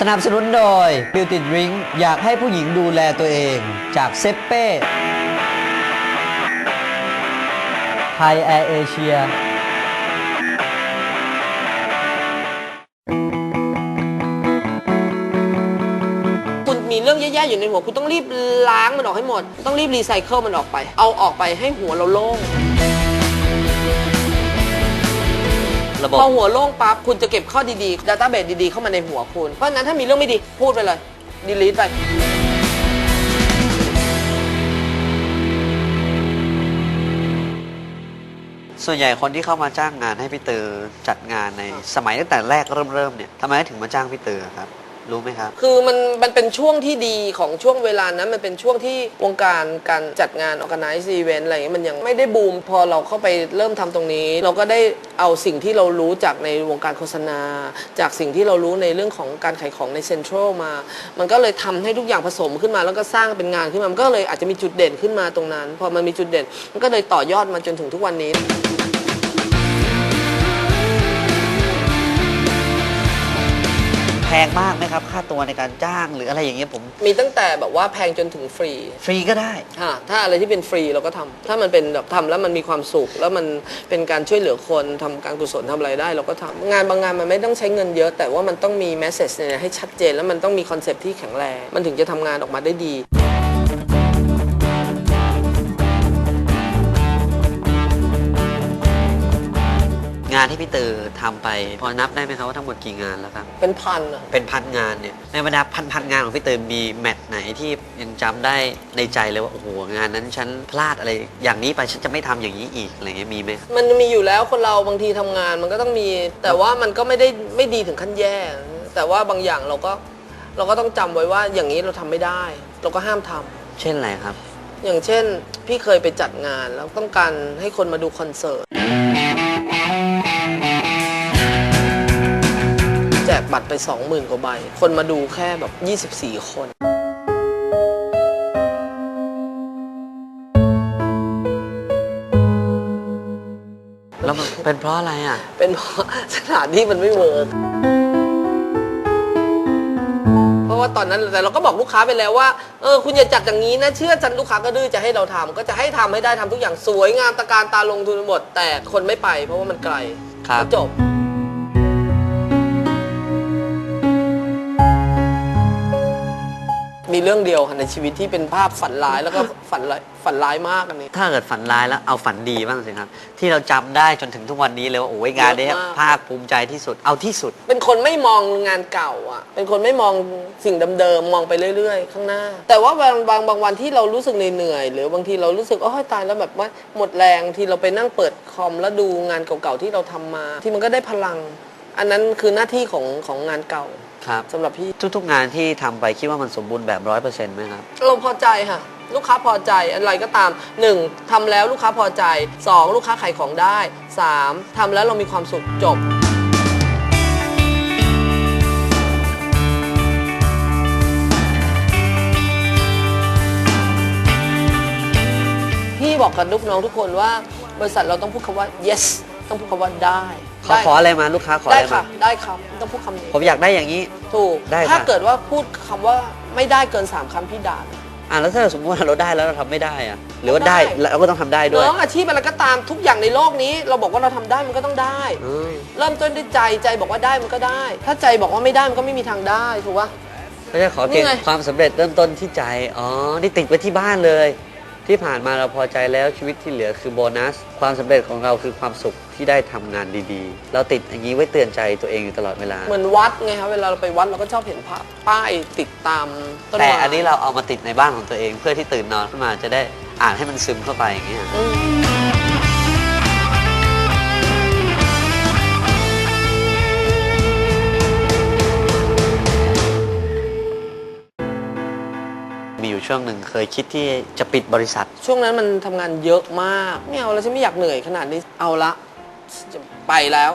สนับสนุนโดย Beauty Drink อยากให้ผู้หญิงดูแลตัวเองจากเซเป้ไทยแอร์เอเชียคุณมีเรื่องแย่ๆอยู่ในหัว คุณต้องรีบล้างมันออกให้หมด ต้องรีบรีไซเคิลมันออกไป เอาออกไปให้หัวเราโล่ง ระบบพอหัวโล่งปั๊บคุณจะเก็บข้อดีๆ ดัตต้าเบสดีๆ เข้ามาในหัวคุณ เพราะฉะนั้นถ้ามีเรื่องไม่ดีพูดไปเลยดีลีทไป ส่วนใหญ่คนที่เข้ามาจ้างงานให้พี่เตอจัดงานในสมัยตั้งแต่แรกเริ่มเริ่มๆเนี่ยทำไมถึงมาจ้างพี่เตอครับ รู้ไหมครับ คือมันมันเป็นช่วงที่ดีของช่วงเวลานั้น มันเป็นช่วงที่วงการการจัดงาน organize event อะไรเงี้ยมันยังไม่ได้บูม พอเราเข้าไปเริ่มทำตรงนี้ เราก็ได้เอาสิ่งที่เรารู้จากในวงการโฆษณา จากสิ่งที่เรารู้ในเรื่องของการขายของในเซ็นทรัลมา มันก็เลยทำให้ทุกอย่างผสมขึ้นมา แล้วก็สร้างเป็นงานขึ้นมา มันก็เลยอาจจะมีจุดเด่นขึ้นมาตรงนั้น พอมันมีจุดเด่น มันก็เลยต่อยอดมาจนถึงทุกวันนี้ งมากไหมครับ ค่าตัวในการจ้างหรืออะไรอย่างเงี้ยผม มีตั้งแต่แบบว่าแพงจนถึงฟรีฟรีก็ได้ ค่ะถ้าอะไรที่เป็นฟรีเราก็ทำถ้ามันเป็นแบบทำแล้วมันมีความสุข แล้วมันเป็นการช่วยเหลือคนทำการกุศลทำอะไรได้ เราก็ทำงานบางงานมันไม่ต้องใช้เงินเยอะ แต่ว่ามันต้องมีแมสเซจเนี่ยให้ชัดเจน แล้วมันต้องมีคอนเซปต์ที่แข็งแรงมันถึงจะทำงานออกมาได้ดี งานที่พี่เตอทำไป พอนับได้ไหมครับว่าทั้งหมดกี่งานแล้วครับ เป็นพันอะเป็นพันงานเนี่ยในบรรดาพันพันงานของพี่เตอมีแมตช์ไหนที่ยังจำได้ในใจเลยว่าโอ้โหงานนั้นฉันพลาดอะไร อย่างนี้ไปฉันจะไม่ทำอย่างนี้อีกอะไรเงี้ยมีไหมมันมีอยู่แล้วคนเราบางทีทำงานมันก็ต้องมี แต่ว่ามันก็ไม่ได้ไม่ดีถึงขั้นแย่ แต่ว่าบางอย่างเราก็เราก็ต้องจำไว้ว่าอย่างนี้เราทำไม่ได้ เราก็ห้ามทำ เช่นอะไรครับ อย่างเช่น พี่เคยไปจัดงานแล้วต้องการให้คนมาดูคอนเสิร์ต แจกบัตรไป 20,000 กว่าใบ คนมาดูแค่แบบ 24 คนแล้วมันเป็นเพราะอะไรอะ เป็นเพราะสถานที่มันไม่เวิร์กเพราะ ว่าตอนนั้นแต่เราก็บอกลูกค้าไปแล้วว่าเออคุณอย่าจัดอย่างนี้นะเชื่อฉันลูกค้าก็ดื้อจะให้เราทำก็จะให้ทำให้ได้ทำทุกอย่างสวยงามตะการตาลงทุนหมด แต่คนไม่ไป เพราะว่ามันไกลครับ ก็จบ มีเรื่องเดียวค่ะในชีวิตที่เป็นภาพฝันร้ายแล้วก็ ฝันร้ายฝันร้ายมากอันนี้ ถ้าเกิดฝันร้ายแล้วเอาฝันดีบ้างสิครับ ที่เราจำได้จนถึงทุกวันนี้เลยว่าโอ้ยงานเนี้ยเยอะมาก ภาคภูมิใจที่สุดเอาที่สุด เป็นคนไม่มองงานเก่าอะ เป็นคนไม่มองสิ่งเดิมๆ มองไปเรื่อยๆ ข้างหน้า แต่ว่าบางบางบางวันที่เรารู้สึกเหนื่อยๆ หรือบางทีเรารู้สึกโอ้ยตายแล้วแบบว่าหมดแรงที่เราไปนั่งเปิดคอมแล้วดูงานเก่าๆ ที่เราทำมา ที่มันก็ได้พลัง อันนั้นคือหน้าที่ของของงานเก่า ครับสำหรับพี่ทุก ๆ งานที่ทำไปคิดว่ามันสมบูรณ์แบบร้อยเปอร์เซ็นต์ไหมครับเราพอใจค่ะ ลูกค้าพอใจอะไรก็ตาม 1. ทำแล้วลูกค้าพอใจ 2. ลูกค้าขายของได้ 3. ทำแล้วเรามีความสุขจบ พี่บอกกับลูกน้องทุกคนว่า บริษัทเราต้องพูดคำว่า yes ต้องพูดคำว่าได้ขอขออะไรมาลูกค้าขออะได้ไรค่ะมาได้ครับต้องพูดคำนี้ผมอยากได้อย่างนี้ ถูกได้ค่ะ ถ้าเกิดว่าพูดคำว่าไม่ได้เกินสามคำพี่ด่าเลยอะแล้วถ้าสมมติว่าเราได้แล้วเราทำไม่ได้อะหรือว่าได้ได้ เราก็ต้องทำได้ด้วยน้องอาชีพอะไรก็ตามทุกอย่างในโลกนี้ เราบอกว่าเราทำได้มันก็ต้องได้ อืมเริ่มต้นด้วยใจใจบอกว่าได้มันก็ได้ ถ้าใจบอกว่าไม่ได้มันก็ไม่มีทางได้ถูกปะก็จะขอเพียงนี่ไง ความสำเร็จเริ่มต้นที่ใจ อ๋อ นี่ติดไว้ที่บ้านเลย ที่ผ่านมาเราพอใจแล้วชีวิตที่เหลือคือโบนัส ความสำเร็จของเราคือความสุขที่ได้ทำงานดีๆ เราติดอย่างนี้ไว้เตือนใจตัวเองอยู่ตลอดเวลา เหมือนวัดไงครับเวลาเราไปวัดเราก็ชอบเห็นภาพป้ายติดตามต้นแต่ไม้อันนี้เราเอามาติดในบ้านของตัวเอง เพื่อที่ตื่นนอนขึ้นมาจะได้อ่านให้มันซึมเข้าไปอย่างเงี้ย อืม มีอยู่ช่วงหนึ่งเคยคิดที่จะปิดบริษัท ช่วงนั้นมันทำงานเยอะมาก ไม่เอาแล้วฉันไม่อยากเหนื่อยขนาดนี้เอาละจะไปแล้ว